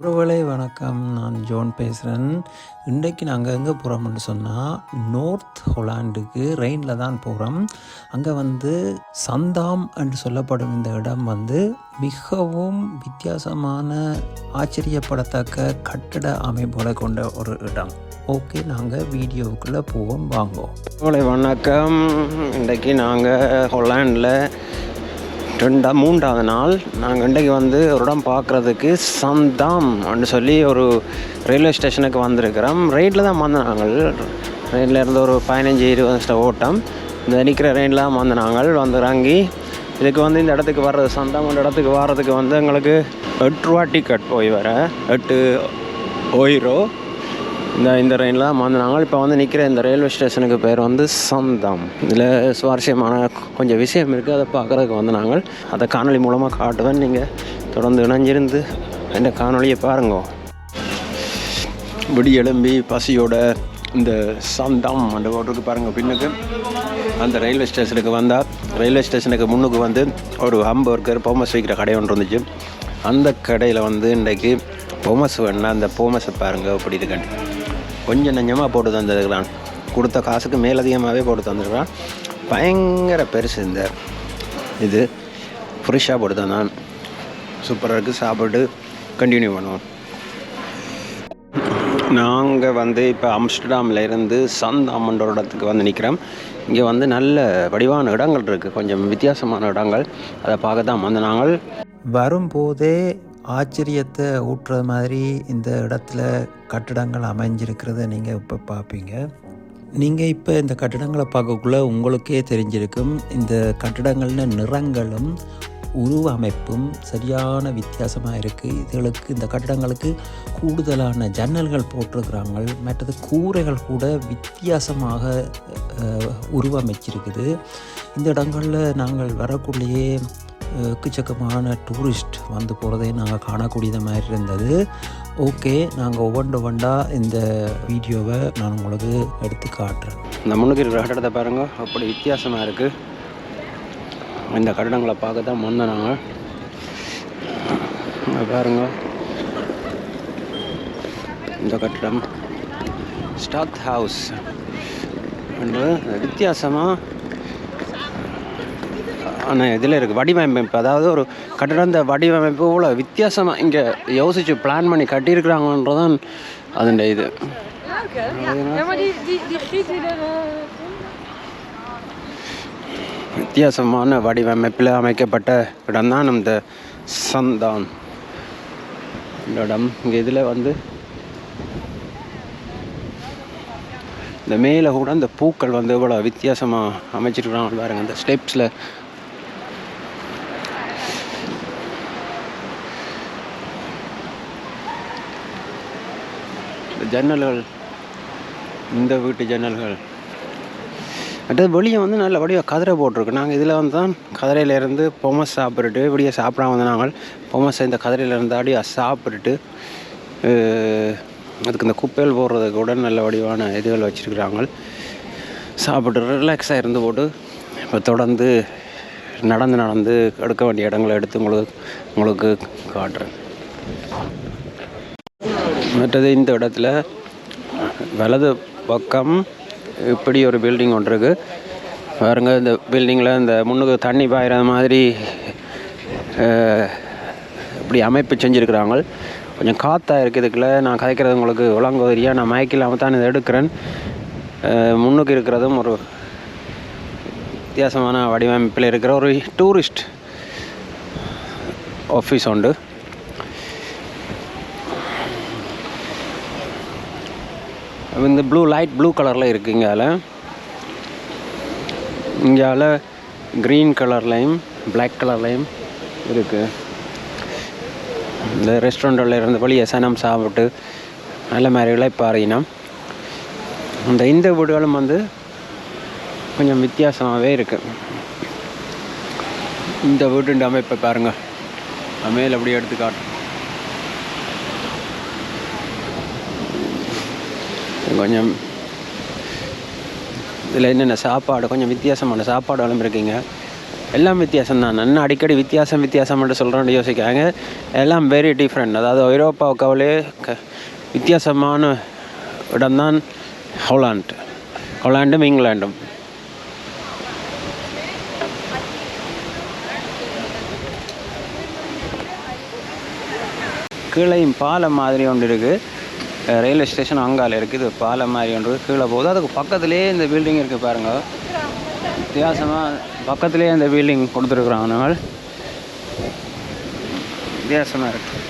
உறவுகளை வணக்கம். நான் ஜோன் பேசுகிறேன் இன்றைக்கு நாங்கள் எங்கே போகிறோம்னு சொன்னால் நோர்த் ஹொலாண்டுக்கு ரெயினில் தான் போகிறோம் அங்கே வந்து சந்தாம் என்று சொல்லப்படும் இந்த இடம் வந்து மிகவும் வித்தியாசமான ஆச்சரியப்படத்தக்க கட்டட அமைப்புகளை கொண்ட ஒரு இடம். ஓகே நாங்கள் வீடியோவுக்குள்ளே போவோம். வாங்குவோம் வணக்கம். இன்றைக்கு நாங்கள் ஹொலாண்டில் ரெண்டா மூன்றாவது நாள் நாங்கள் இன்றைக்கு வந்து ஒரு இடம் பார்க்குறதுக்கு சந்தாம் அப்படின்னு சொல்லி ஒரு ரயில்வே ஸ்டேஷனுக்கு வந்திருக்கிறோம். ரெயினில் தான் வந்தோம் நாங்கள் ரெயினில் இருந்து ஒரு பதினஞ்சு இருபது நிமிஷம் ஓட்டம். இந்த நிற்கிற ரெயினில் தான் வந்து நாங்கள் வந்து இறங்கி இதுக்கு வந்து இந்த இடத்துக்கு வர்றது சந்தாம் அந்த இடத்துக்கு வர்றதுக்கு வந்து எங்களுக்கு எட்டு ரூபா டிக்கெட் போய் வர. எட்டு ஓயிரோ இந்த இந்த ரயிலில் மாந்தினாங்க. இப்போ வந்து நிற்கிற இந்த ரயில்வே ஸ்டேஷனுக்கு பேர் வந்து சந்தம். இதில் சுவாரஸ்யமான கொஞ்சம் விஷயம் இருக்குது அதை பார்க்குறதுக்கு வந்து நாங்கள் அதை காணொளி மூலமாக காட்டுவேன். நீங்கள் தொடர்ந்து இணைஞ்சிருந்து இந்த காணொளியை பாருங்க. விடி எழும்பி பசியோட இந்த சந்தம் அந்த ஓட்டுக்கு பாருங்கள் பின்னுக்கு அந்த ரயில்வே ஸ்டேஷனுக்கு வந்தால் ரயில்வே ஸ்டேஷனுக்கு முன்னுக்கு வந்து ஒரு ஹம்பர்கர் பொம்மஸ் வைக்கிற கடை ஒன்று இருந்துச்சு. அந்த கடையில் வந்து இன்றைக்கு போமஸ் வேணுன்னா அந்த போமஸை பாருங்கள் அப்படி இருக்காண்டி கொஞ்சம் நஞ்சமாக போட்டு தந்திருக்கிறான் கொடுத்த காசுக்கு மேலதிகமாகவே போட்டு தந்திருக்கிறான் பயங்கர பெருசு இந்த இது. ஃப்ரெஷ்ஷாக போட்டு தந்தான் சூப்பராக இருக்குது சாப்பிட்டு கண்டினியூ பண்ணுவோம். நாங்கள் வந்து இப்போ அம்ஸ்டர்டாமில் இருந்து சந்தாமன்ற ஒரு இடத்துக்கு வந்து நிற்கிறோம் இங்கே வந்து நல்ல வடிவான இடங்கள் இருக்குது கொஞ்சம் வித்தியாசமான இடங்கள். அதை பார்க்க தான் வந்து நாங்கள். வரும்போதே ஆச்சரியத்தை ஊட்டுற மாதிரி இந்த இடத்துல கட்டிடங்கள் அமைஞ்சிருக்கிறத நீங்கள் இப்போ பார்ப்பீங்க நீங்கள் இப்போ இந்த கட்டிடங்களை பார்க்கக்குள்ள உங்களுக்கே தெரிஞ்சிருக்கும் இந்த கட்டிடங்களின் நிறங்களும் உருவ அமைப்பும் சரியான வித்தியாசமாக இருக்குது இதுகளுக்கு இந்த கட்டிடங்களுக்கு கூடுதலான ஜன்னல்கள் போட்டிருக்கிறாங்க. மற்றது கூரைகள் கூட வித்தியாசமாக உருவமைச்சிருக்குது. இந்த இடங்களில் நாங்கள் வரக்குள்ளேயே எக்கச்சக்கமான டூரிஸ்ட் வந்து போகிறதை நாங்கள் காணக்கூடியது மாதிரி இருந்தது. ஓகே நாங்கள் ஒவ்வொன்று ஒவ்வொன்றா இந்த வீடியோவை நான் உங்களுக்கு எடுத்து காட்டுறேன். இந்த முன்னுக்கு இருக்கிற கட்டடத்தை பாருங்கள் அப்படி வித்தியாசமாக இருக்குது இந்த கட்டடங்களை பார்க்க தான் வந்தோம் நாங்கள் பாருங்கள் இந்த கட்டடம் ஸ்டாக் ஹவுஸ் வித்தியாசமாக இதில் இருக்குது வடிவமைப்பு. அதாவது ஒரு கட்டிடம் இந்த வடிவமைப்பு இவ்வளோ வித்தியாசமாக இங்கே யோசித்து பிளான் பண்ணி கட்டியிருக்கிறாங்கன்றதான் அதன் இது. வித்தியாசமான வடிவமைப்பில் அமைக்கப்பட்ட இடம்தான் இந்த சந்தான். இந்த இடம் இங்கே இதில் வந்து இந்த மேலே கூட இந்த பூக்கள் வந்து இவ்வளோ வித்தியாசமாக அமைச்சிருக்கிறாங்க. பாருங்கள் இந்த ஸ்டெப்ஸில் ஜன்னல்கள் இந்த வீட்டு ஜன்னல்கள். அடுத்தது வெளியே வந்து நல்ல வடிவாக கதிரை போட்டிருக்கு. நாங்கள் இதில் வந்து தான் கதிரையிலேருந்து பொமஸ் சாப்பிட்டுட்டு இப்படியே சாப்பிடாம வந்து நாங்கள் பொமஸ் இந்த கதிரையிலேருந்து அப்படியே சாப்பிட்டுட்டு அதுக்கு இந்த குப்பைகள் போடுறதுக்கு கூட நல்ல வடிவான இதுகள் வச்சுருக்குறாங்க. சாப்பிட்டு ரிலாக்ஸாக இருந்து போட்டு இப்போ தொடர்ந்து நடந்து நடந்து எடுக்க வேண்டிய இடங்களை எடுத்து உங்களுக்கு உங்களுக்கு காட்டுறேன். மற்றது இந்த இடத்துல வலது பக்கம் இப்படி ஒரு பில்டிங் ஒன்று இருக்கு. பாருங்க இந்த பில்டிங்கில் இந்த முன்னுக்கு தண்ணி பாயிற மாதிரி இப்படி அமைப்பு செஞ்சுருக்குறாங்க. கொஞ்சம் காற்றாக இருக்குது நான் கதைக்கிறது உங்களுக்கு விளங்குவதிரியா நான் மயக்கில்லாமல் தான் இதை எடுக்கிறேன். முன்னுக்கு இருக்கிறதும் ஒரு வித்தியாசமான வடிவமைப்பில் இருக்கிற ஒரு டூரிஸ்ட் ஆஃபீஸ் உண்டு. இந்த ப்ளூ லைட் ப்ளூ கலரில் இருக்குது இங்கால இங்கால க்ரீன் கலர்லையும் பிளாக் கலர்லையும் இருக்குது இந்த ரெஸ்டாரண்ட்டில் இருந்த வழி எசனம் சாப்பிட்டு நல்ல மாதிரி பாருங்கன்னா இந்த இந்த வீடுகளும் வந்து கொஞ்சம் வித்தியாசமாகவே இருக்குது இந்த வீட்டு அமைப்பை பாருங்கள் மேலே அப்படியே எடுத்து காட்டும் கொஞ்சம் இதில் என்னென்ன சாப்பாடு கொஞ்சம் வித்தியாசமான சாப்பாடு இருக்குங்க. எல்லாம் வித்தியாசம் தான். நான் அடிக்கடி வித்தியாசம் வித்தியாசம் மட்டும் சொல்கிறேன்னு யோசிக்காங்க. எல்லாம் வெரி டிஃப்ரெண்ட் அதாவது ஐரோப்பாவுக்காவிலே க வித்தியாசமான இடம்தான் ஹோலாண்ட். ஹோலாண்டும் இங்கிலாண்டும். கீழையும் பாலம் மாதிரி ஒன்று இருக்குது ரயில்வே ஸ்டேஷன் அங்கால இருக்குது பாலம் மாதிரி ஒன்று கீழே போகுது. அதுக்கு பக்கத்துலேயே இந்த பில்டிங் இருக்குது பாருங்கள் வித்தியாசமாக பக்கத்துலேயே இந்த பில்டிங் கொடுத்துருக்குறாங்க நாங்கள் வித்தியாசமாக இருக்குது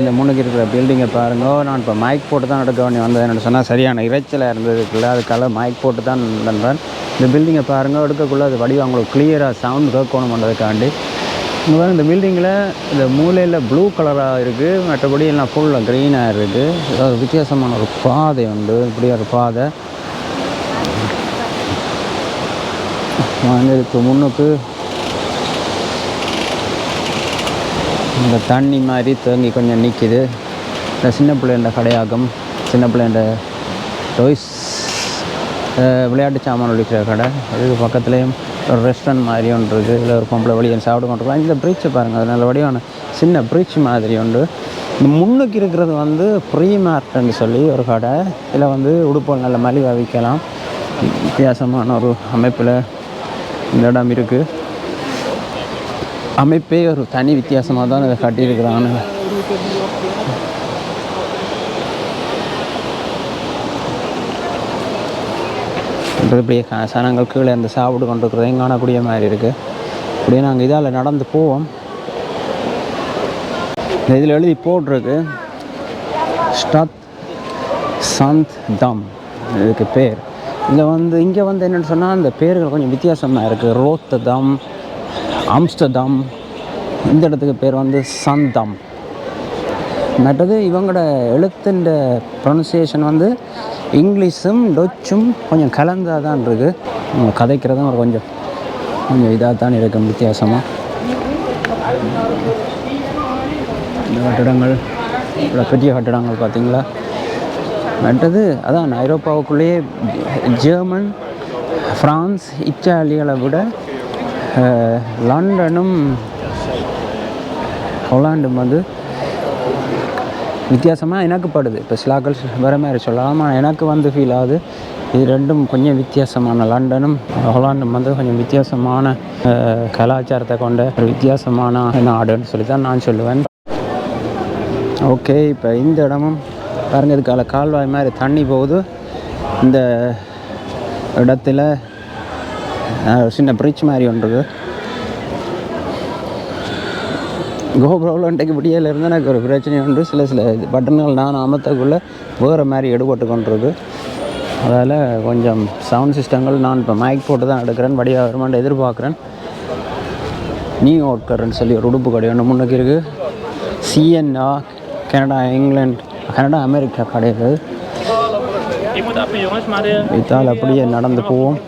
இந்த முன்னுக்கு இருக்கிற பில்டிங்கை பாருங்க. நான் இப்போ மைக் போட்டு தான் எடுக்க வேண்டி வந்தேன் சொன்னால் சரியான இறைச்சலாக இருந்ததுக்குள்ள அதுக்காக மைக் போட்டு தான் வந்தேன் இந்த பில்டிங்கை பாருங்க. எடுக்கக்குள்ள அது வடிவம் அவங்களுக்கு கிளியராக சவுண்ட் கேட்கணும் பண்ணுறதுக்காண்டி இங்கே இந்த பில்டிங்கில் இந்த மூலையில் ப்ளூ கலராக இருக்குது மற்றபடி எல்லாம் ஃபுல்லாக க்ரீனாக இருக்குது ஒரு வித்தியாசமான ஒரு பாதை உண்டு. இப்படி ஒரு பாதை. வந்து இதுக்கு முன்னுக்கு இந்த தண்ணி மாதிரி தேங்கி கொஞ்சம் நிற்கிது இந்த சின்ன பிள்ளைண்ட கடையாகும் சின்ன பிள்ளைண்ட டொய்ஸ் விளையாட்டு சாமான் ஒழிக்கிற கடை. அதுக்கு பக்கத்துலேயும் ஒரு ரெஸ்டாரண்ட் மாதிரி ஒன்று இருக்குது இல்லை ஒரு பொம்பளை வழியை சாப்பிட கொண்டிருக்கலாம் இந்த ப்ரீச்சை பாருங்கள் அது நல்ல வடிவான சின்ன ப்ரீச் மாதிரி உண்டு. இந்த முன்னுக்கு இருக்கிறது வந்து ப்ரீ மார்ட்னு சொல்லி ஒரு கடை. இதில் வந்து உடுப்புகள் நல்ல மலிவாக விற்கலாம். வித்தியாசமான ஒரு அமைப்பில் இந்த இடம் இருக்குது அமைப்பே ஒரு தனி வித்தியாசமாக தான் இதை கட்டியிருக்கிறாங்க. இப்படி இப்படியே சனங்கள் கீழே இருந்து சாப்பிட்டு கொண்டிருக்கிறதையும் காணக்கூடிய மாதிரி இருக்குது அப்படியே நாங்கள் இதால் நடந்து போவோம். இதில் எழுதி போட்டிருக்கு. ஸ்டத் சந்த் தம். இதுக்கு பேர். இதில் வந்து இங்கே வந்து என்னென்னு சொன்னால் அந்த பேர்கள் கொஞ்சம் வித்தியாசமாக இருக்குது ரோத்த தம் இந்த இடத்துக்கு பேர் வந்து சந்தம். மற்றது இவங்களோட எழுத்துன்ற ப்ரொனன்சியேஷன் வந்து இங்கிலீஷும் டொச்சும் கொஞ்சம் கலந்தாக தான் இருக்குது கதைக்கிறதும் ஒரு கொஞ்சம் கொஞ்சம் இதாக தான் இருக்கும் வித்தியாசமாக இந்த கட்டிடங்கள் இவ்வளோ பெரிய கட்டிடங்கள் பார்த்தீங்களா? மற்றது அதான் ஐரோப்பாவுக்குள்ளேயே ஜெர்மன் ஃப்ரான்ஸ் இத்தாலிகளை விட லண்டனும் ஹொலாண்டும் வந்து வித்தியாசமாக எனக்கு படுது இப்போ சிலாக்கள் வேறு மாதிரி சொல்லலாம். ஆனால் எனக்கு வந்து ஃபீல் ஆகுது இது ரெண்டும் கொஞ்சம் வித்தியாசமான லண்டனும் ஹொலாண்டும் வந்து கொஞ்சம் வித்தியாசமான கலாச்சாரத்தை கொண்ட ஒரு வித்தியாசமான நாடுன்னு சொல்லி தான் நான் சொல்லுவேன். ஓகே இப்போ இந்த இடமும் பாருங்க இதுக்கால கால்வாய் மாதிரி தண்ணி போகுது. இந்த இடத்துல சின்ன பிரிட்ஜ் மாதிரி ஒன்று இருக்குது கோபுரவில் இன்றைக்கு விடியல இருந்து எனக்கு ஒரு பிரச்சனை உண்டு. சில சில இது பட்டன்கள் நான் அமர்த்தக்குள்ளே வேறு மாதிரி எடுபட்டு கொண்டிருக்கு. அதால் கொஞ்சம் சவுண்ட் சிஸ்டங்கள் நான் இப்போ மைக் போட்டு தான் எடுக்கிறேன். வடியாக வருமான்னு எதிர்பார்க்குறேன். நியூ ஒர்க்கர்னு சொல்லி ஒரு உடுப்பு கடை ஒன்று முன்னுக்கு இருக்குது சிஎன்ஆ கனடா இங்கிலாந்து கனடா அமெரிக்கா கிடையாது இதால் அப்படியே நடந்து போவோம்.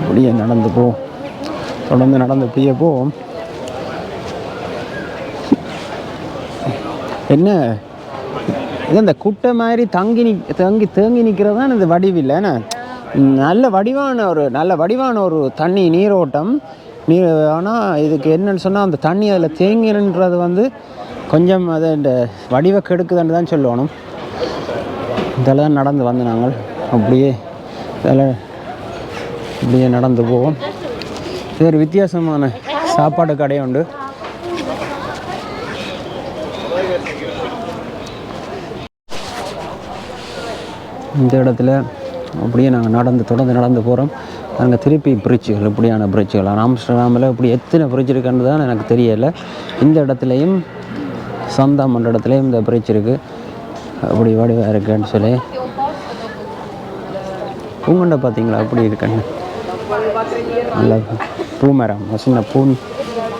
அப்படியே நடந்து போவோம். தொடர்ந்து நடந்து அப்படியே போவோம். என்ன? இது இந்த குட்டை மாதிரி தங்கி நி தங்கி தேங்கி நிற்கிறது தான் இந்த வடிவில் என்ன நல்ல வடிவான ஒரு நல்ல வடிவான ஒரு தண்ணி நீரோட்டம். நீர் ஆனால் இதுக்கு என்னன்னு சொன்னால் அந்த தண்ணி அதில் தேங்கிறன்றது வந்து கொஞ்சம் அதை இந்த வடிவை கெடுக்குதுன்னு தான் சொல்லணும். இதில் தான் நடந்து வந்து நாங்கள் அப்படியே இதில் அப்படியே நடந்து போவோம். இது ஒரு வித்தியாசமான சாப்பாடு கடை உண்டு இந்த இடத்துல அப்படியே நாங்கள் நடந்து தொடர்ந்து நடந்து போகிறோம். நாங்கள் திருப்பி பிரிட்ஜுகள் இப்படியான பிரிட்ஜுகள் ஆம்ஸ்டர்டாமில் இப்படி எத்தனை பிரிட்ஜ் இருக்குன்னு தான் எனக்கு தெரியலை. இந்த இடத்துலையும் சந்தா மண்டலத்துலேயும் இடத்துலையும் இந்த பிரிட்ஜ் இருக்குது அப்படி வடிவாக இருக்குன்னு சொல்லி. பூங்கொண்டை பார்த்தீங்களா அப்படி இருக்குன்னு? நல்ல பூமரம் சின்ன பூன்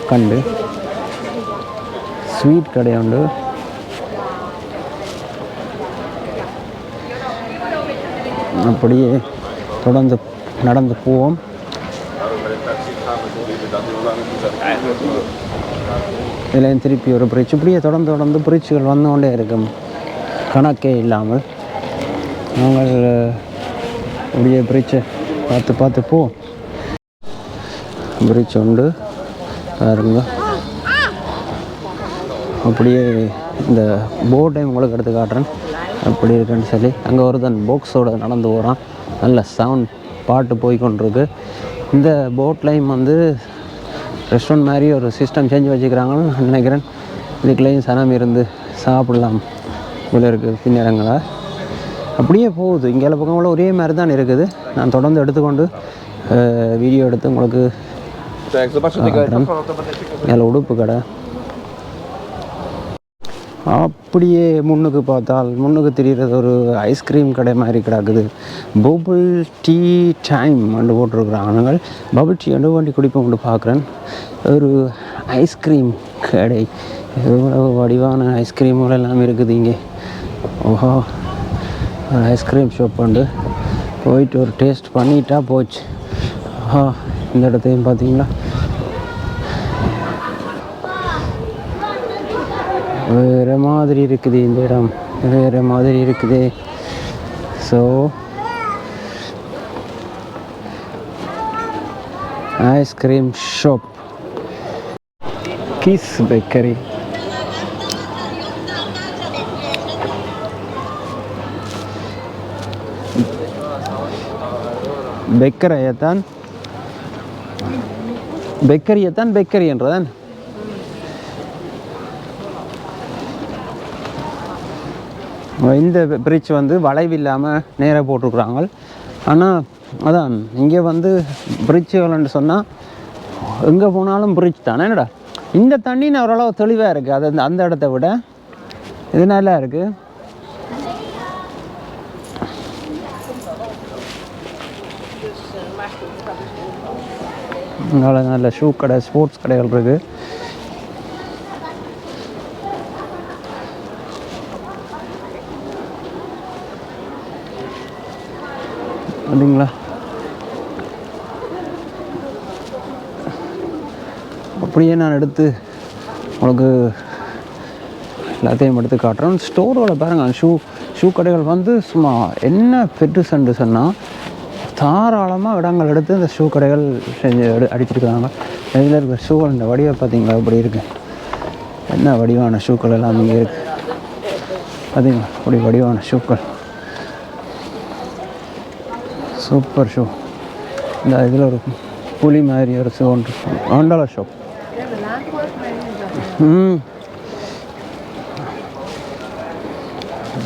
கண்டு. ஸ்வீட் கடை உண்டு. அப்படியே தொடர்ந்து நடந்து போவோம். இதுலேயும் திருப்பி ஒரு பிரிட்ஜ் இப்படியே தொடர்ந்து தொடர்ந்து பிரிட்ஜுகள் வந்து கொண்டே இருக்கும். கணக்கே இல்லாமல். நாங்கள் இப்படியே பிரிட்ஜை பார்த்து பார்த்து போ பிரிட்ஜ் உண்டு. பாருங்க. அப்படியே இந்த போர்டை உங்களுக்கு எடுத்து காட்டுறேன். அப்படி இருக்குன்னு சொல்லி அங்கே ஒருத்தன் போக்ஸோட நடந்து போகிறான் நல்ல சவுண்ட் பாட்டு போய் கொண்டிருக்கு இந்த போட்லையும் வந்து ரெஸ்டாரண்ட் மாதிரி ஒரு சிஸ்டம் செஞ்சு வச்சுக்கிறாங்கன்னு நினைக்கிறேன். இதுக்குள்ளேயும் சனம் இருந்து சாப்பிடலாம் உள்ள இருக்குது பின்னரங்களா அப்படியே போகுது. இங்கே எல்லா பக்கங்களும் ஒரே மாதிரி தான் இருக்குது. நான் தொடர்ந்து எடுத்துக்கொண்டு வீடியோ எடுத்து உங்களுக்கு. மேலே உடுப்பு கடை. அப்படியே முன்னுக்கு பார்த்தால் முன்னுக்கு தெரிகிறது ஒரு ஐஸ்கிரீம் கடை மாதிரி கிடக்குது. பபுள் டீ டைம் அண்டு ஆணுங்கள் பபுள் டீ அண்டு வண்டி குடிப்போம் கொண்டு பார்க்குறேன். ஒரு ஐஸ்கிரீம் கடை. எவ்வளவு வடிவான ஐஸ்கிரீம்கள் எல்லாம் இருக்குது இங்கே. ஓஹோ ஒரு ஐஸ்கிரீம் ஷாப் உண்டு. போயிட்டு ஒரு டேஸ்ட் பண்ணிட்டா போச்சு. ஆஹா இந்த இடத்தையும் பார்த்தீங்களா? வேறு மாதிரி இருக்குது இந்த இடம். வேறு மாதிரி இருக்குது. ஸோ ஐஸ்கிரீம் ஷாப் கிஸ் பேக்கரி பெக்கரையத்தான் பெக்கரியத்தான் பெக்கரி என்றதான். இந்த பிரிட்ஜ் வந்து வளைவு இல்லாமல் நேராக போட்டிருக்குறாங்க. ஆனால் அதான் இங்கே வந்து பிரிட்ஜுகள்னு சொன்னால் எங்கே போனாலும் பிரிட்ஜ் தானே என்னடா? இந்த தண்ணி ஓரளவு தெளிவாக இருக்குது அது அந்த- அந்த இடத்த விட இது நல்லா இருக்குது நல்ல நல்ல ஷூ கடை ஸ்போர்ட்ஸ் கடைகள் இருக்குது அப்படிங்களா? அப்படியே நான் எடுத்து உங்களுக்கு எல்லாத்தையும் எடுத்து காட்டுறேன். ஸ்டோரோட பாருங்கள் ஷூ ஷூ கடைகள் வந்து சும்மா என்ன பெருசுன்னு சொன்னால் தாராளமாக இடங்கள் எடுத்து இந்த ஷூ கடைகள் செஞ்சு எடு அடிச்சிருக்கிறாங்க. இதில் இருக்கிற ஷூகள் இந்த வடிவை பார்த்தீங்களா? இப்படி இருக்கு. என்ன வடிவான ஷூக்கள் எல்லாம் இங்கே இருக்குது பார்த்தீங்களா அப்படி வடிவான ஷூக்கள். Super show. இந்த இதில் ஒரு புலி மாதிரி ஒரு ஷோ ஒன்று ஆண்டாள ஷோ ம்.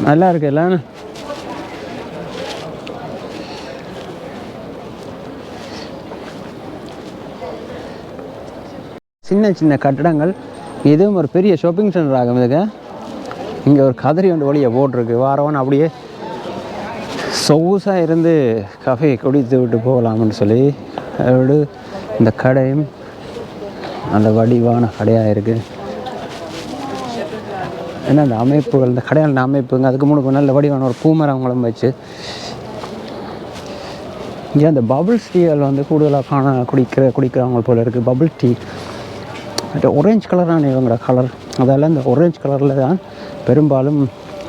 நல்லா இருக்கு எல்லாம். சின்ன சின்ன கட்டடங்கள். இதுவும் ஒரு பெரிய ஷாப்பிங் சென்டர் ஆகும் இதுக்கு. இங்கே ஒரு கதிரி ஒன்று வழியை போட்டிருக்கு. வாரவன் அப்படியே சொகுசாக இருந்து கஃபே குடித்து விட்டு போகலாம்னு சொல்லி அதோடு இந்த கடையும் நல்ல வடிவான கடையாக இருக்குது ஏன்னா இந்த அமைப்புகள் இந்த கடையான அமைப்புங்க அதுக்கு முன்னாடி நல்ல வடிவான ஒரு பூமரவங்களும் வச்சு இங்கே அந்த பபுள் டீகள் வந்து கூடுதலாக காண குடிக்கிற குடிக்கிறவங்க போல் இருக்குது பபுள் டீ ஒரேஞ்ச் கலரான இவங்களோட கலர் அதால் இந்த ஒரேஞ்ச் கலரில் தான் பெரும்பாலும்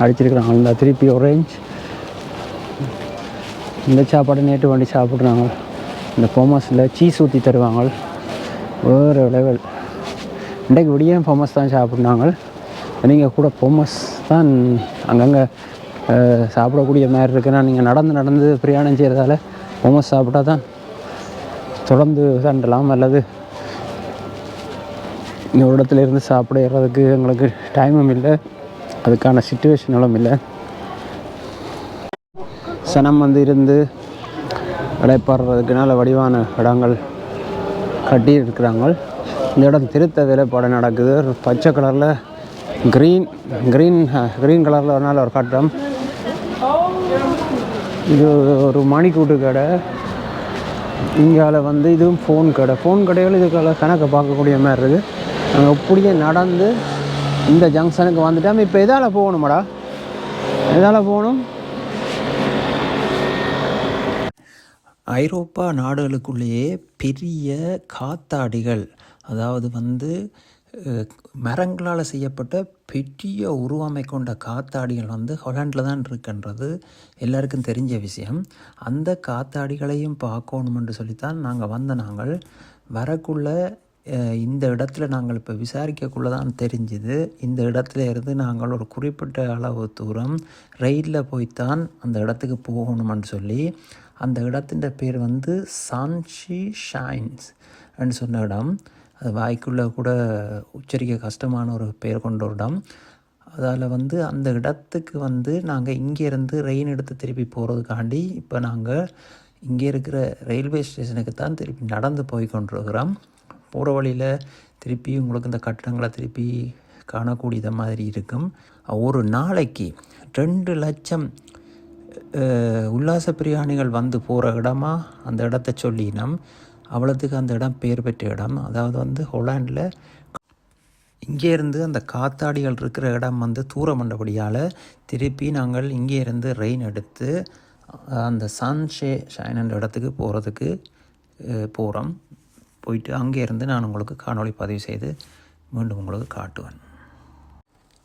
அடிச்சிருக்கிறாங்க. இந்த திருப்பி ஒரேஞ்ச் இந்த சாப்பாடு நேற்று வண்டி சாப்பிட்றாங்க. இந்த ஃபோமஸில் சீஸ் ஊற்றி தருவாங்க. வேறு லெவல் இன்றைக்கு விடிய ஃபோமஸ் தான் சாப்பிட்னாங்க நீங்கள் கூட ஃபோமஸ் தான் அங்கங்கே சாப்பிடக்கூடிய மாதிரி இருக்குன்னா நீங்கள் நடந்து நடந்து பிரயாணம் செய்கிறதால ஃபோமஸ் சாப்பிட்டா தான் தொடர்ந்து தண்டலாம் அல்லது இந்த ஒரு இடத்துல இருந்து சாப்பிடுறதுக்கு எங்களுக்கு டைமும் இல்லை. அதுக்கான சுச்சுவேஷனும் இல்லை. சனம் வந்து இருந்து இடைப்பாடுறதுக்கு வடிவான இடங்கள் கட்டி இருக்கிறாங்க இந்த இடம் திருத்த வேலைப்பாடு நடக்குது. ஒரு பச்சை கலரில் க்ரீன் க்ரீன் க்ரீன் கலரில் ஒரு நாள் ஒரு கட்டம். இது ஒரு மணிக்கூட்டு கடை. இங்கால வந்து இதுவும் ஃபோன் கடை. ஃபோன் கடைகள் இதுக்கால கணக்கை பார்க்கக்கூடிய மாதிரி இருக்குது. நாங்கள் அப்படியே நடந்து இந்த ஜங்ஷனுக்கு வந்துட்டோம். இப்போ எதால் போகணுமாடா? எதால் போகணும்? ஐரோப்பா நாடுகளுக்குள்ளேயே பெரிய காத்தாடிகள் அதாவது வந்து மரங்களால் செய்யப்பட்ட பெரிய உருவமை கொண்ட காத்தாடிகள் வந்து ஹொலாண்டில் தான் இருக்குன்றது எல்லாருக்கும் தெரிஞ்ச விஷயம். அந்த காத்தாடிகளையும் பார்க்கணுமென்று சொல்லித்தான் நாங்கள் வந்த நாங்கள். வரக்குள்ள இந்த இடத்துல நாங்கள் இப்போ விசாரிக்கக்குள்ள தான் தெரிஞ்சுது. இந்த இடத்துல இருந்து நாங்கள் ஒரு குறிப்பிட்ட அளவு தூரம் ரயிலில் போய்த்தான் அந்த இடத்துக்கு போகணுமென்னு சொல்லி அந்த இடத்தின் பேர் வந்து சான்ஷி ஷைன்ஸ் அப்படின்னு சொன்ன இடம். அது வாய்க்குள்ளே கூட உச்சரிக்க கஷ்டமான ஒரு பேர் கொண்ட ஒரு இடம். அதால் வந்து அந்த இடத்துக்கு வந்து நாங்கள் இங்கேருந்து ரெயின் எடுத்து திருப்பி போகிறதுக்காண்டி இப்போ நாங்கள் இங்கே இருக்கிற ரயில்வே ஸ்டேஷனுக்கு தான் திருப்பி நடந்து போய் கொண்டிருக்கிறோம். போகிற வழியில் திருப்பி உங்களுக்கு இந்த கட்டடங்களை திருப்பி காணக்கூடியத மாதிரி இருக்கும். ஒரு நாளைக்கு ரெண்டு லட்சம் உல்லாச பிரியாணிகள் வந்து போகிற இடமா? அந்த இடத்த சொல்லினோம் அவ்வளோத்துக்கு அந்த இடம் பேர் பெற்ற இடம். அதாவது வந்து ஹொலாண்டில் இங்கேருந்து அந்த காத்தாடிகள் இருக்கிற இடம் வந்து தூரம் பண்ணபடியால் திருப்பி நாங்கள் இங்கே இருந்து ரெயின் எடுத்து அந்த சன்ஷே ஷைன் இடத்துக்கு போகிறதுக்கு போகிறோம் போயிட்டு அங்கே இருந்து நான் உங்களுக்கு காணொளி பதிவு செய்து மீண்டும் உங்களுக்கு காட்டுவேன்.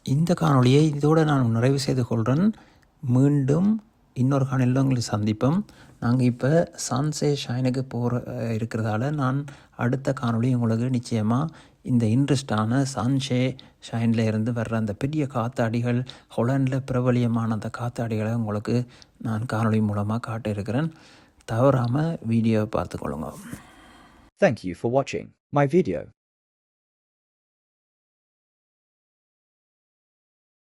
இந்த காணொளியை இதோடு நான் நிறைவு செய்து கொள்கிறேன் மீண்டும் இன்னொரு காணொலியில் உங்களை சந்திப்போம். நாங்கள் இப்போ சன்சே ஷைனுக்கு போகிற இருக்கிறதால நான் அடுத்த காணொலி உங்களுக்கு நிச்சயமாக இந்த இன்ட்ரெஸ்டான சன்ஷே ஷைனில் இருந்து வர்ற அந்த பெரிய காத்தாடிகள் ஹொலண்டில் பிரபலியமான அந்த காத்தாடிகளை உங்களுக்கு நான் காணொலி மூலமாக காட்ட இருக்கிறேன் தவறாமல் வீடியோவை பார்த்துக்கொள்ளுங்க. Thank you for watching my video.